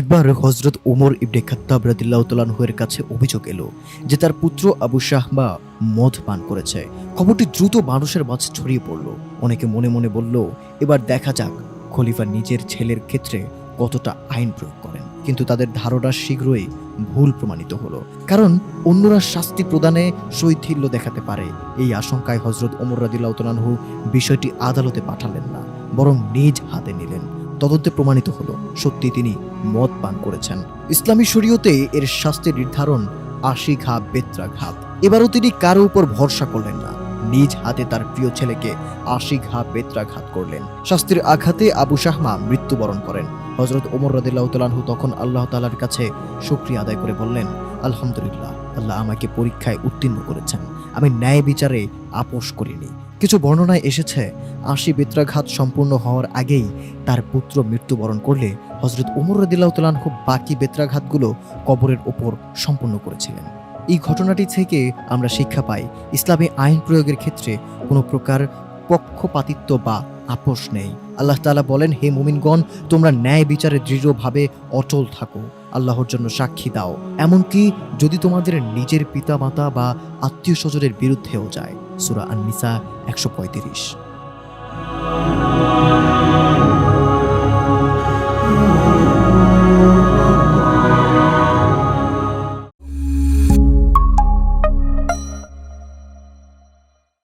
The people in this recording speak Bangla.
একবার হজরত ওমর ইবনে খাত্তাব রাদিল্লাহ তালাহুয়ের কাছে অভিযোগ এলো যে তার পুত্র আবু শাহমা মদ পান করেছে। খবরটি দ্রুত মানুষের মাঝে ছড়িয়ে পড়ল। অনেকে মনে মনে বলল, এবার দেখা যাক খলিফা নিজের ছেলের ক্ষেত্রে কতটা আইন প্রয়োগ করেন। কিন্তু তাদের ধারণা শীঘ্রই ভুল প্রমাণিত হলো। কারণ অন্যরা শাস্তি প্রদানে শৈথিল্য দেখাতে পারে। এই আশঙ্কায় হজরত ওমর রাদিল্লাহ বিষয়টি আদালতে পাঠালেন না, বরং নিজ হাতে নিলেন। তদন্তে প্রমাণিত হলো সত্যি তিনি মদ পান করেছেন। ইসলামী শরীয়তে এর শাস্তির নির্ধারণ আশি ঘা বেত্রা ঘাত এবারও তিনি কারও উপর ভরসা করলেন না। নিজ হাতে তার প্রিয় ছেলেকে আশি ঘা বেত্রাঘাত করলেন। শাস্তির আঘাতে আবু শাহমা মৃত্যুবরণ করেন। হজরত ওমর রদিল্লাহ তালাহু তখন আল্লাহ তালার কাছে শুক্রিয়া আদায় করে বললেন, আলহামদুলিল্লাহ, আল্লাহ আমাকে পরীক্ষায় উত্তীর্ণ করেছেন। আমি ন্যায় বিচারে আপোষ করিনি। কিছু বর্ণনায় এসেছে, আশি বেত্রাঘাত সম্পূর্ণ হওয়ার আগেই তার পুত্র মৃত্যুবরণ করলে হজরত উমর তালাহু বাকি বেত্রাঘাতগুলো কবরের ওপর সম্পূর্ণ করেছিলেন। এই ঘটনাটি থেকে আমরা শিক্ষা পাই, ইসলামে আইন প্রয়োগের ক্ষেত্রে কোনো প্রকার পক্ষপাতিত্ব বা আপোষ নেই। আল্লাহ তালা বলেন, হে মুমিনগণ, তোমরা ন্যায় বিচারে দৃঢ়ভাবে অটল থাকো। আল্লাহর জন্য সাক্ষী দাও। এমনকি যদি তোমাদের নিজের পিতা মাতা বা আত্মীয় স্বজনের বিরুদ্ধেও যায়। সুরা আন নিসা একশো পঁয়ত্রিশ।